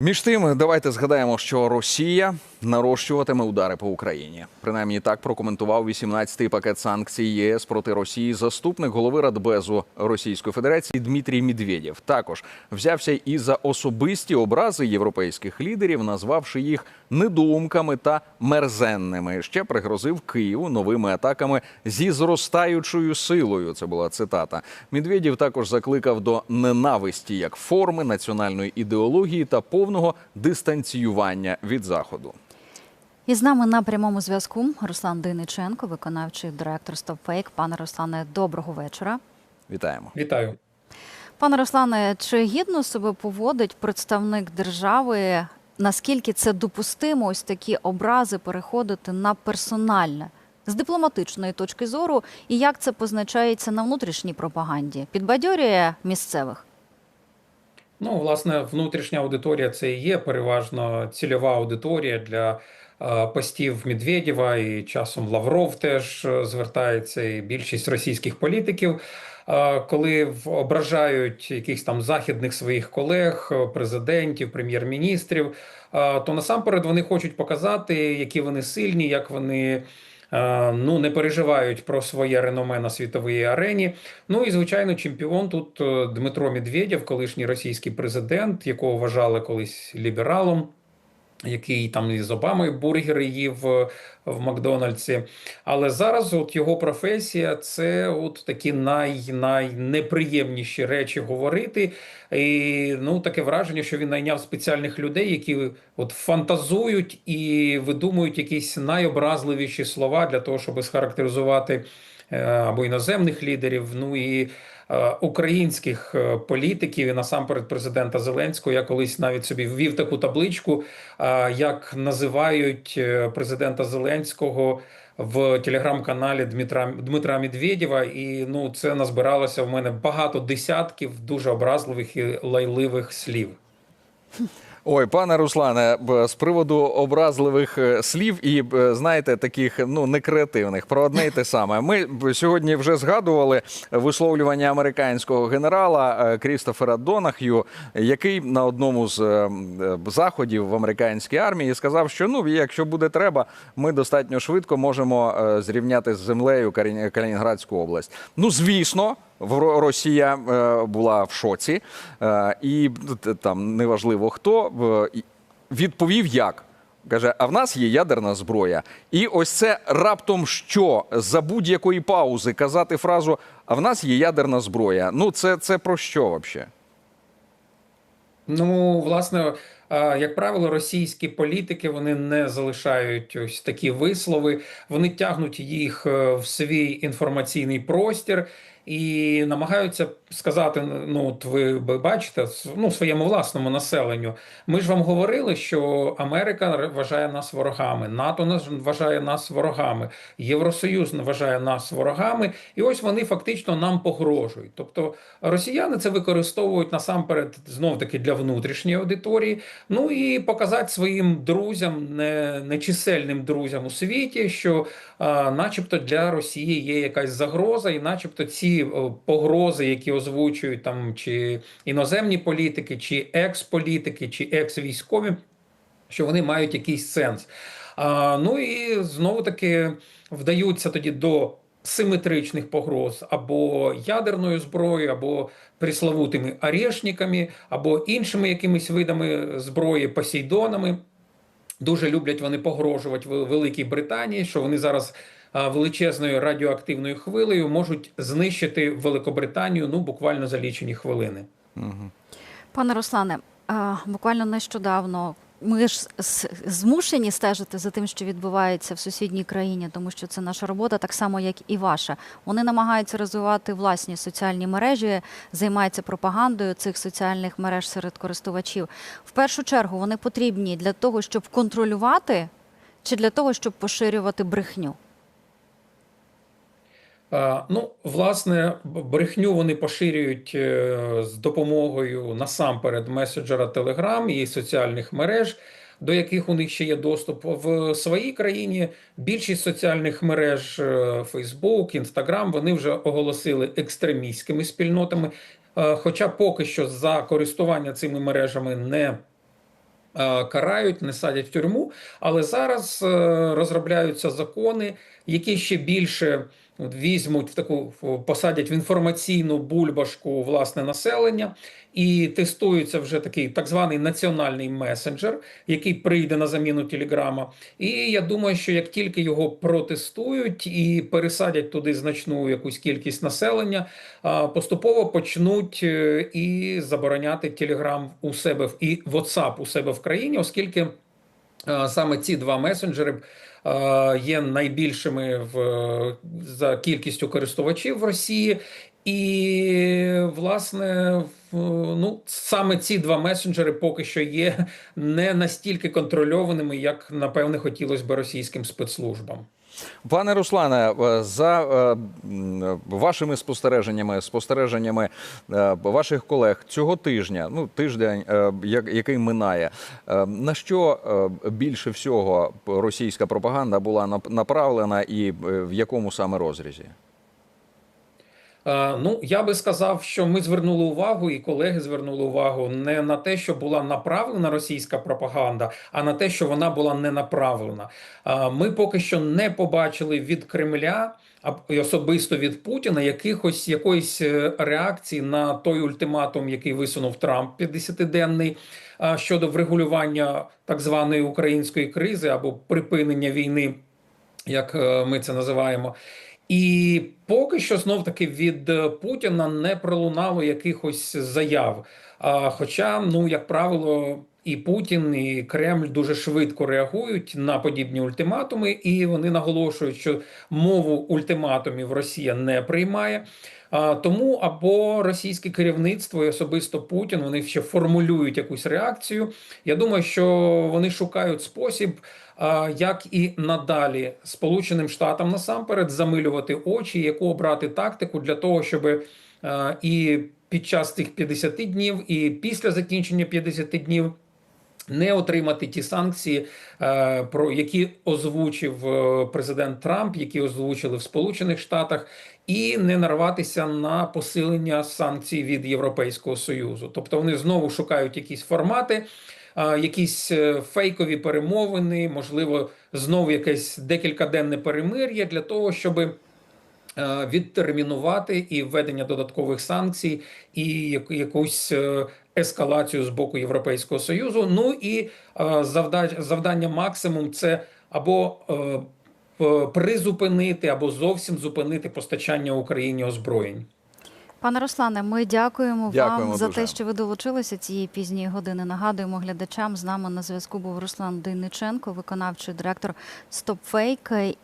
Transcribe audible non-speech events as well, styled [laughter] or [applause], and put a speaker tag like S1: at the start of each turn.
S1: Між тим, давайте згадаємо, що Росія нарощуватиме удари по Україні. Принаймні так прокоментував 18-й пакет санкцій ЄС проти Росії заступник голови Радбезу Російської Федерації Дмитрій Медведєв. Також взявся і за особисті образи європейських лідерів, назвавши їх недоумками та мерзенними. Ще пригрозив Києву новими атаками зі зростаючою силою. Це була цитата. Медведєв також закликав до ненависті як форми національної ідеології та повного дистанціювання від заходу.
S2: І з нами на прямому зв'язку Руслан Дейниченко, виконавчий директор StopFake. Пане Руслане, доброго вечора.
S1: Вітаємо.
S3: Вітаю.
S2: Пане Руслане, чи гідно себе поводить представник держави? Наскільки це допустимо, ось такі образи переходити на персональне з дипломатичної точки зору, і як це позначається на внутрішній пропаганді? Підбадьорює місцевих?
S3: Ну, власне, внутрішня аудиторія це і є переважно цільова аудиторія для е, постів Медведєва, і часом Лавров теж е, звертається, і більшість російських політиків. е, Коли ображають якихось там західних своїх колег, президентів, прем'єр-міністрів, то насамперед вони хочуть показати, які вони сильні, як вони ну не переживають про своє реноме на світовій арені. Ну і звичайно, чемпіон тут е, Дмитро Медведєв, колишній російський президент, якого вважали колись лібералом. Який там із Обамою бургери їв е, в Макдональдсі. Але зараз от його професія це от такі най, найнеприємніші речі говорити. І ну таке враження, що він найняв спеціальних людей, які от фантазують і видумують якісь найобразливіші слова для того, щоб схарактеризувати е, або іноземних лідерів. Ну і українських е, політиків і насамперед президента Зеленського. Я колись навіть собі ввів таку табличку, е, як називають е, президента Зеленського. В телеграм-каналі Дмитра Дмитра Медведєва, і ну це назбиралося в мене багато десятків дуже образливих і лайливих слів. [laughs]
S1: Ой, пане Руслане, з приводу образливих е, слів і знаєте, таких ну некреативних про одне й те саме. Ми сьогодні вже згадували висловлювання американського генерала е, Крістофера Донах'ю, який на одному з е, заходів в американській армії сказав, що ну, якщо буде треба, ми достатньо швидко можемо зрівняти з землею Калінінградську область. Ну, звісно. Росія е, була в шоці, е, і там неважливо хто е, відповів як. Каже, а в нас є ядерна зброя. І ось це раптом що за будь-якої паузи казати фразу А в нас є ядерна зброя. Ну, це, це про що взагалі?
S3: Ну, власне, як правило, російські політики вони не залишають ось такі вислови, вони тягнуть їх в свій інформаційний простір і намагаються сказати: ну, от ви бачите, ну, своєму власному населенню. Ми ж вам говорили, що Америка вважає нас ворогами, НАТО вважає нас ворогами, Євросоюз вважає нас ворогами, і ось вони фактично нам погрожують. Тобто росіяни це використовують насамперед знов таки для внутрішньої аудиторії. Ну і показати своїм друзям, не, нечисельним друзям у світі, що, а, начебто, для Росії є якась загроза, і начебто ці погрози, які озвучують там чи іноземні політики, чи екс-політики, чи екс-військові, що вони мають якийсь сенс. А, ну і знову таки вдаються тоді до симетричних погроз або ядерною зброєю, або приславутими орешниками, або іншими якимись видами зброї, посейдонами. Дуже люблять вони погрожувати в Великій Британії, що вони зараз величезною радіоактивною хвилею можуть знищити Великобританію ну буквально за лічені хвилини.
S2: Пане Руслане, буквально нещодавно ми ж змушені стежити за тим, що відбувається в сусідній країні, тому що це наша робота, так само як і ваша. Вони намагаються розвивати власні соціальні мережі, займаються пропагандою цих соціальних мереж серед користувачів. В першу чергу вони потрібні для того, щоб контролювати, чи для того, щоб поширювати брехню.
S3: Ну, власне, брехню вони поширюють е, з допомогою насамперед меседжера Telegram і соціальних мереж, до яких у них ще є доступ в своїй країні. Більшість соціальних мереж е, Facebook, Instagram, вони вже оголосили екстремістськими спільнотами. Е, Хоча поки що за користування цими мережами не карають, не садять в тюрму. Але зараз розробляються закони, які ще більше візьмуть в таку посадять в інформаційну бульбашку власне населення. І тестується вже такий так званий національний месенджер, який прийде на заміну Телеграма. І я думаю, що як тільки його протестують і пересадять туди значну якусь кількість населення, поступово почнуть е, і забороняти Телеграм у себе і WhatsApp у себе в країні, оскільки саме ці два месенджери є найбільшими в за кількістю користувачів в Росії. І власне, ну саме ці два месенджери поки що є не настільки контрольованими, як напевне хотілося б російським спецслужбам.
S1: Пане Руслане, е, за е, вашими спостереженнями, спостереженнями е, ваших колег цього тижня, ну тиждень, як- який минає, на що більше всього російська пропаганда була нап- направлена і в якому саме розрізі?
S3: Е, Ну, я би сказав, що ми звернули увагу, і колеги звернули увагу не на те, що була направлена російська пропаганда, а на те, що вона була не направлена. Е, Ми поки що не побачили від Кремля. і особисто від Путіна якихось якоїсь е, реакції на той ультиматум, який висунув Трамп 50-денний е, щодо врегулювання так званої української кризи або припинення війни, як ми це називаємо. І поки що знов таки від Путіна не пролунало якихось заяв. А, Хоча, ну як правило, і Путін, і Кремль дуже швидко реагують на подібні ультиматуми, і вони наголошують, що мову ультиматумів Росія не приймає. А, Тому або російське керівництво і особисто Путін вони ще формулюють якусь реакцію. Я думаю, що вони шукають спосіб, як і надалі Сполученим Штатам насамперед замилювати очі, яку обрати тактику для того, щоб і під час цих 50 днів, і після закінчення 50 днів. Не отримати ті санкції, про які озвучив е, президент Трамп, які озвучили в Сполучених Штатах, і не нарватися на посилення санкцій від Європейського союзу. Тобто вони знову шукають якісь формати, якісь е, фейкові перемовини, можливо, знову якесь декількаденне перемир'я для того, щоби е, відтермінувати і введення додаткових санкцій, і якусь е, ескалацію з боку Європейського союзу. Ну і завдання максимум це або призупинити, або зовсім зупинити постачання Україні озброєнь.
S2: Пане Руслане, ми дякуємо,
S1: Дякуємо
S2: вам за те, що ви долучилися цієї пізньої години. Нагадуємо глядачам. З нами на зв'язку був Руслан Дейниченко, виконавчий директор StopFake.